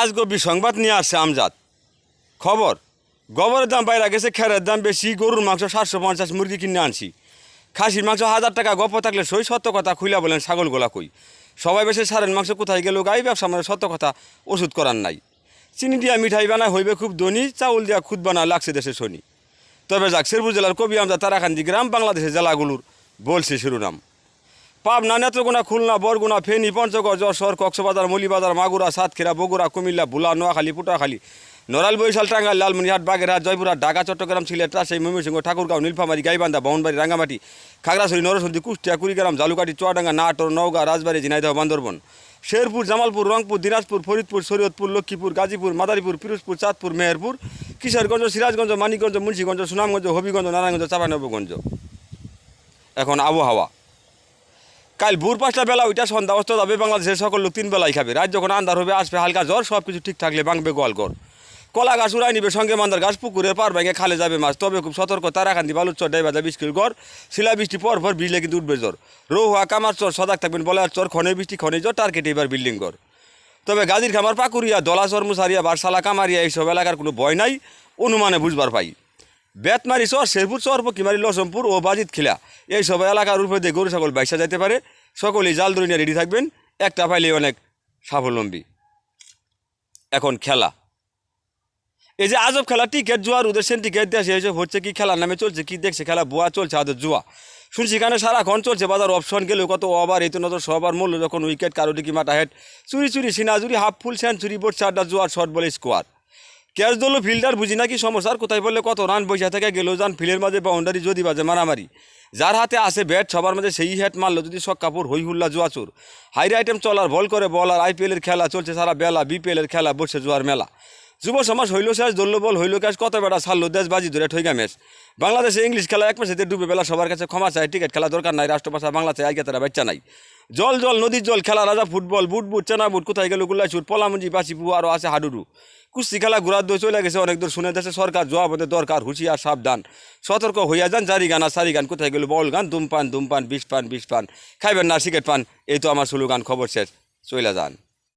আজ গবি সংবাদ নিয়ে আসছে আমজাদ। খবর, গোবরের দাম বাইরে গেছে, খেরের দাম বেশি, গরুর মাংস সাতশো পঞ্চাশ, মুরগি কিনে আনছি। খাসির মাংস হাজার টাকা গপ থাকলে সই, সত্য কথা খুইলা বলেন ছাগল গোলা কই। সবাই বেশি সারেন মাংস কোথায় গেল, গাই ব্যবসা মানে সত্য কথা, ওষুধ করার নাই। চিনি দিয়া মিঠাই বানা হইবে খুব ধনী, চাউল দিয়া খুদ বানা লাগছে দেশে শনি। তবে যাক শেরপুর জেলার কবি আমজা তারাকান্দি গ্রাম, বাংলাদেশের জেলাগুলোর, বলছে শিরোনাম। পাবনা নেত্রকোনা, খুলনা, বরগুনা, ফেনী, পঞ্চগড়, যশোর, কক্সবাজার, মলিবাজার, মাগুরা, সাতক্ষীরা, বগুড়া, কুমিল্লা, ভুলা, নোয়াখালী পুটাখালী নড়াল বরিশাল, টাঙ্গাইল, লালমনিরহাট, বাগেরহাট, জয়পুরহাট, ঢাকা, চট্টগ্রাম, সিলেট, রাজশাহী, ময়মনসিংহ, ঠাকুরগাঁও, নীলফামারী, গাইবান্ধা বহনবাড়ি রাঙ্গামাটি, খাগড়াছড়ি নরসন্দী কুষ্টিয়া, কুড়িগ্রাম, জালুকাটি, চুয়াডাঙ্গা, নাটোর, নওগাঁ, রাজবাড়ী, ঝিনাইদহ, বান্দরবন, শেরপুর, জামালপুর, রংপুর, দিনাজপুর, ফরিদপুর, শরীয়তপুর, লক্ষ্মীপুর, গাজীপুর, মাদারীপুর, পিরোজপুর, চাঁদপুর, মেহেরপুর, কিশোরগঞ্জ, সিরাজগঞ্জ, মানিকগঞ্জ, মুন্সিগঞ্জ, সুনামগঞ্জ, হবিগঞ্জ, নারায়ণগঞ্জ চাঁপানবগঞ্জ এখন আবহাওয়া। কাল ভোর পাঁচটা বেলা ওইটা সন্ধ্যা অস্ত যাবে, বাংলাদেশের সকল লোক তিন বেলাই খাবে। রাত যখন আন্ধার হবে, আসবে হালকা জ্বর সব কিছু ঠিক থাকলে বাংবে গোয়ালঘর। কলা গাছ উড়াই নিবে, সঙ্গে মান্দার গাছ পুকুরের পার ভেঙে খালে যাবে মাছ। তবে খুব সতর্ক, তারাকান্দি বালুর ডাই বাজা বিস্কির ঘর শিলা বৃষ্টি পর পর বিজলে কিন্তু উঠবে জ্বর। রোহুয়া কামার চর সদাক থাকবেন বলার চর খনে বৃষ্টি খনে জ্বর, টার্গেট এবার বিল্ডিং ঘর। তবে গাজীর খামার, পাকুরিয়া, দলাচর, মুসারিয়া বারসালা কামারিয়া, এইসব এলাকার কোনো ভয় নাই, অনুমানে বুঝবার পাই। বেতমারি চর শেরপুর চর পকিমারি লসমপুর ও বাজিত খিলা। এই সব এলাকার উপর দিয়ে গরু, ছাগল, বাইসা যাইতে পারে। সকলেই জাল ধরে নিয়ে রেডি থাকবেন। একটা পাইলে অনেক স্বাবলম্বী। এখন খেলা। এই যে আজব খেলা, টিকিট জুয়ার উদ্দেশ্যে টিকিট দেওয়া এইসব হচ্ছে কি খেলার নামে চলছে, কি দেখছে খেলা, বুয়া চলছে, আদর জুয়া। শুনছি এখানে সারাক্ষণ চলছে, বাজার অপশন গেলেও কত ওভার এই তো নজর, সবার মূল্য যখন উইকেট কারও ডিকি মাটা হেড চুরি চুরি, সিনাজুরি, হাফ ফুল সেঞ্চুরি বোর্ড চারটা জুয়ার শর্ট বলে স্কোয়ার ক্যাচ দল ফিল্ডার, বুঝি নাকি সমস্যার কোথায় বললে কত রান? বৈশা থেকে গেলেও যান, ফিল্ডের মাঝে বাউন্ডারি যদি বাজে মারামারি। যার হাতে আসে ব্যাট সবার মাঝে সেই হ্যাট মারলো যদি শখ কাপড় হই হুল্লা জুয়াচুর। হাইরে আইটেম চলার, বল করে বলার আইপিএলের খেলা চলছে সারা বেলা বিপিএলের খেলা বসে জুয়ার মেলা। যুব সমাজ হইল শেষ দল্য বল, হইল ক্যাশ কত বেটা ছাড়লো দেশ বাজি ধরে ঠইগা ম্যাচ। বাংলাদেশে ইংলিশ খেলা এক ম্যাচেতে ডুবে বেলা সবার কাছে ক্ষমা চায়, টিকিট খেলা দরকার নাই, রাষ্ট্রভাষা বাংলা চাই আগে তারা বাচ্চা নাই। জল জল, নদীর জল, খেলা, রাজা, ফুটবল, বুট বুট, চেনা বুট, কোথায় গেল গুল্লাচুর পলামুঞ্জি বাসিপু আরও আছে হাডুডু। কুস্তি খেলা, ঘোরার দই চলে গেছে, অনেক দূর শুনে দেশে সরকার জবাব হতে দরকার, হুঁশিয়ার, সাবধান। সতর্ক হইয়া যান জারি গান আর সারি গান কোথায় গেল বল গান, ধূমপান ধূমপান, বিষ পান বিষ পান। খাইবেন না, সিগারেট পান, এই তো আমার সুলু গান খবর শেষ চলে যান।